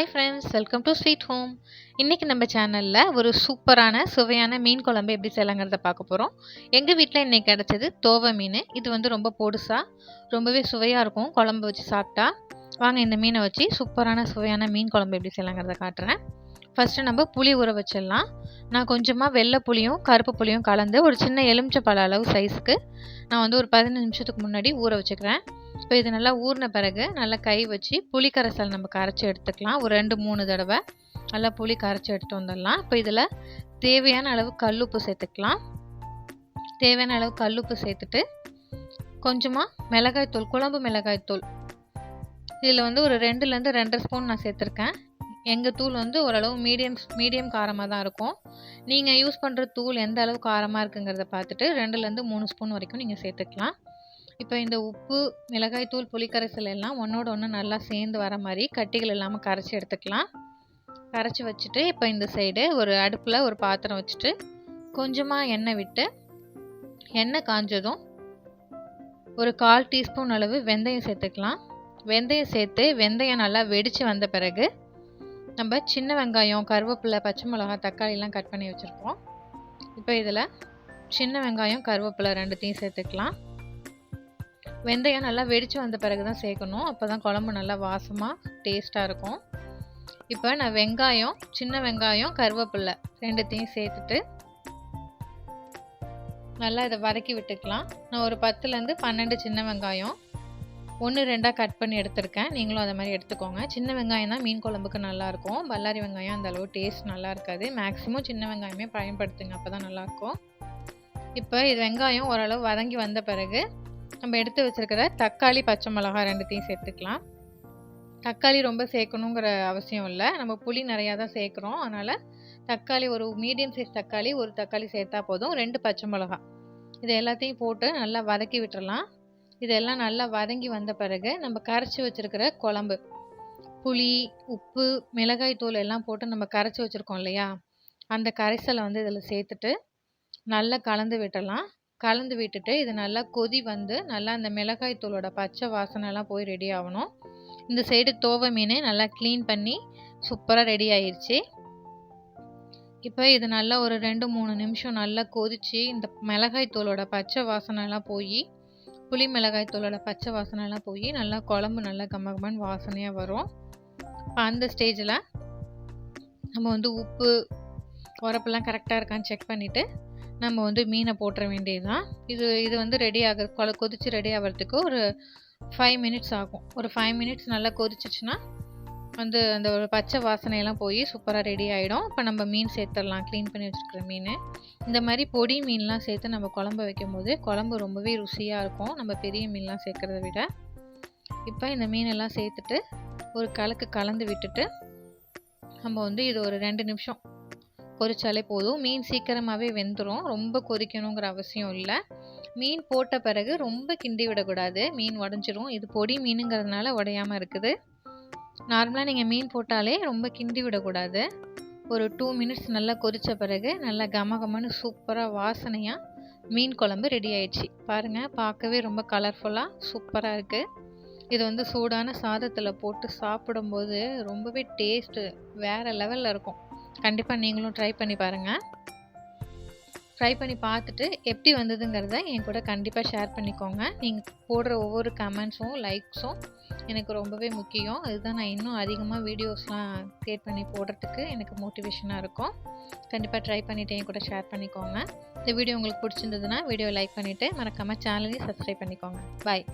Hi friends welcome to sweet home இன்றைக்கி நம்ம சேனலில் ஒரு சூப்பரான சுவையான மீன் குழம்பு எப்படி செய்யலாங்கிறத பார்க்க போகிறோம் எங்கள் வீட்டில் இன்றைக்கி கிடச்சது தோவை மீன். இது வந்து ரொம்ப பொடுசாக ரொம்பவே சுவையாக இருக்கும். குழம்பு வச்சு சாப்பிட்டா. வாங்க இந்த மீனை வச்சு சூப்பரான சுவையான மீன் குழம்பு எப்படி செய்யலாங்கிறத காட்டுறேன். ஃபஸ்ட்டு நம்ம புளி ஊற வச்சிடலாம். நான் கொஞ்சமாக வெள்ளை புளியும் கருப்பு புளியும் கலந்து ஒரு சின்ன எலுமிச்சப்பழ அளவு சைஸுக்கு நான் வந்து ஒரு பதினஞ்சு நிமிஷத்துக்கு முன்னாடி ஊற வச்சுக்கிறேன். இப்போ இது நல்லா ஊறின பிறகு நல்லா கை வச்சு புளி கரைசல் நம்ம கரைச்சி எடுத்துக்கலாம். ஒரு ரெண்டு மூணு தடவை நல்லா புளி கரைச்சி எடுத்து வந்துடலாம். இப்போ இதில் தேவையான அளவு கல்லுப்பு சேர்த்துக்கலாம். தேவையான அளவு கல்லுப்பு சேர்த்துட்டு கொஞ்சமாக மிளகாய்த்தூள் குழம்பு மிளகாய்த்தூள். இதில் வந்து ஒரு ரெண்டுலேருந்து ரெண்டரை ஸ்பூன் நான் சேர்த்துருக்கேன். எங்கள் தூள் வந்து ஓரளவு மீடியம் மீடியம் காரமாக தான் இருக்கும். நீங்கள் யூஸ் பண்ணுற தூள் எந்த அளவு காரமாக இருக்குங்கிறத பார்த்துட்டு ரெண்டுலேருந்து மூணு ஸ்பூன் வரைக்கும் நீங்கள் சேர்த்துக்கலாம். இப்போ இந்த உப்பு மிளகாய் தூள் புளிக்கரைசல் எல்லாம் ஒன்றோட ஒன்று நல்லா சேர்ந்து வர மாதிரி கட்டிகள் இல்லாமல் கரைச்சி எடுத்துக்கலாம். கரைச்சி வச்சுட்டு இப்போ இந்த சைடு ஒரு அடுப்பில் ஒரு பாத்திரம் வச்சுட்டு கொஞ்சமாக எண்ணெய் விட்டு எண்ணெய் காஞ்சதும் ஒரு கால் டீஸ்பூன் அளவு வெந்தயம் சேர்த்துக்கலாம். வெந்தயம் சேர்த்து வெந்தயம் நல்லா வெடித்து வந்த பிறகு நம்ம சின்ன வெங்காயம் கருவேப்பிலை பச்சை மிளகா தக்காளிலாம் கட் பண்ணி வச்சுருக்கோம் இப்போ இதில் சின்ன வெங்காயம் கருவேப்பிலை ரெண்டுத்தையும் சேர்த்துக்கலாம். வெந்தயம் நல்லா வெடித்து வந்த பிறகு தான் சேர்க்கணும். அப்போ தான் குழம்பு நல்லா வாசமாக டேஸ்ட்டாக இருக்கும். இப்போ நான் வெங்காயம் சின்ன வெங்காயம் கருவேப்பிலை ரெண்டுத்தையும் சேர்த்துட்டு நல்லா இதை வதக்கி விட்டுக்கலாம். நான் ஒரு பத்துலேருந்து பன்னெண்டு சின்ன வெங்காயம் ஒன்று ரெண்டாக கட் பண்ணி எடுத்திருக்கேன். நீங்களும் அதை மாதிரி எடுத்துக்கோங்க. சின்ன வெங்காயம் தான் மீன் குழம்புக்கு நல்லாயிருக்கும். பல்லாரி வெங்காயம் அந்த அளவு டேஸ்ட் நல்லா இருக்காது. மேக்ஸிமம் சின்ன வெங்காயமே பயன்படுத்துங்க. அப்போ தான் நல்லாயிருக்கும். இப்போ இது வெங்காயம் ஓரளவு வதங்கி வந்த பிறகு நம்ம எடுத்து வச்சுருக்கிற தக்காளி பச்சை மிளகா ரெண்டுத்தையும் சேர்த்துக்கலாம். தக்காளி ரொம்ப சேர்க்கணுங்கிற அவசியம் இல்லை. நம்ம புளி நிறையா தான் சேர்க்குறோம். அதனால் தக்காளி ஒரு மீடியம் சைஸ் தக்காளி ஒரு தக்காளி சேர்த்தா போதும். ரெண்டு பச்சை மிளகா இது எல்லாத்தையும் போட்டு நல்லா வதக்கி விட்டுறலாம். இதெல்லாம் நல்லா வதங்கி வந்த பிறகு நம்ம கரைச்சி வச்சுருக்கிற குழம்பு. புளி உப்பு மிளகாய் தூள் எல்லாம் போட்டு நம்ம கரைச்சி வச்சுருக்கோம் இல்லையா? அந்த கரைசலை வந்து இதில் சேர்த்துட்டு நல்லா கலந்து விட்டலாம் கலந்து விட்டுட்டு இது நல்லா கொதி வந்து நல்லா அந்த மிளகாய் தூளோட பச்சை வாசனைலாம் போய் ரெடி ஆகணும். இந்த சைடு தோவை மீன் நல்லா க்ளீன் பண்ணி சூப்பராக ரெடி ஆயிடுச்சு இப்போ இது நல்லா ஒரு ரெண்டு மூணு நிமிஷம் நல்லா கொதித்து இந்த மிளகாய் தூளோட பச்சை வாசனைலாம் போய் புளி மிளகாய் தூளோட பச்சை வாசனைலாம் போய் நல்லா குழம்பு நல்லா கம்மகமன் வாசனையாக வரும். இப்போ அந்த ஸ்டேஜில் நம்ம வந்து உப்பு உரப்பெல்லாம் கரெக்டாக இருக்கான்னு செக் பண்ணிவிட்டு நம்ம வந்து மீனை போட்டுற வேண்டியதுதான். இது இது வந்து ரெடி ஆக கொல கொதித்து ரெடி ஆகிறதுக்கு ஒரு ஃபைவ் மினிட்ஸ் ஆகும். ஒரு ஃபைவ் மினிட்ஸ் நல்லா கொதிச்சிச்சுன்னா வந்து அந்த ஒரு பச்சை வாசனையெல்லாம் போய் சூப்பராக ரெடி ஆகிடும் இப்போ நம்ம மீன் சேர்த்துடலாம். க்ளீன் பண்ணி வச்சுருக்கிற மீன். இந்த மாதிரி பொடி மீன்லாம் சேர்த்து நம்ம குழம்பு வைக்கும் போது குழம்பு ரொம்பவே ருசியாக இருக்கும். நம்ம பெரிய மீன்லாம் சேர்க்குறத விட. இப்போ இந்த மீனெல்லாம் சேர்த்துட்டு ஒரு கலக்கு கலந்து விட்டுட்டு நம்ம வந்து இது ஒரு ரெண்டு நிமிஷம் கொதிச்சாலே போதும். மீன் சீக்கிரமாகவே வெந்துடும் ரொம்ப கொதிக்கணுங்கிற அவசியம் இல்லை. மீன் போட்ட பிறகு ரொம்ப கிண்டி விடக்கூடாது. மீன் உடஞ்சிரும் இது பொடி மீனுங்கிறதுனால உடையாமல் இருக்குது. நார்மலாக நீங்கள் மீன் போட்டாலே ரொம்ப கிண்டி விடக்கூடாது. ஒரு டூ மினிட்ஸ் நல்லா கொதித்த பிறகு நல்லா கம கமன்னு சூப்பராக வாசனையாக மீன் குழம்பு ரெடி ஆயிடுச்சு. பாருங்கள் பார்க்கவே ரொம்ப கலர்ஃபுல்லாக சூப்பராக இருக்குது இது வந்து சூடான சாதத்தில் போட்டு சாப்பிடும்போது ரொம்பவே டேஸ்ட்டு வேறு லெவலில் இருக்கும். கண்டிப்பாக நீங்களும் ட்ரை பண்ணி பாருங்கள் ட்ரை பண்ணி பார்த்துட்டு எப்படி வந்ததுங்கிறத என் கூட கண்டிப்பாக ஷேர் பண்ணிக்கோங்க. நீங்கள் போடுற ஒவ்வொரு கமெண்ட்ஸும் லைக்ஸும் எனக்கு ரொம்பவே முக்கியம். அதுதான் நான் இன்னும் அதிகமாக வீடியோஸ்லாம் க்ரியேட் பண்ணி போடுறதுக்கு எனக்கு மோட்டிவேஷனாக இருக்கும். கண்டிப்பாக ட்ரை பண்ணிவிட்டு என் கூட ஷேர் பண்ணிக்கோங்க. இந்த வீடியோ உங்களுக்கு பிடிச்சிருந்ததுன்னா வீடியோ லைக் பண்ணிவிட்டு மறக்காமல் சேனலையும் சப்ஸ்கிரைப் பண்ணிக்கோங்க. பாய்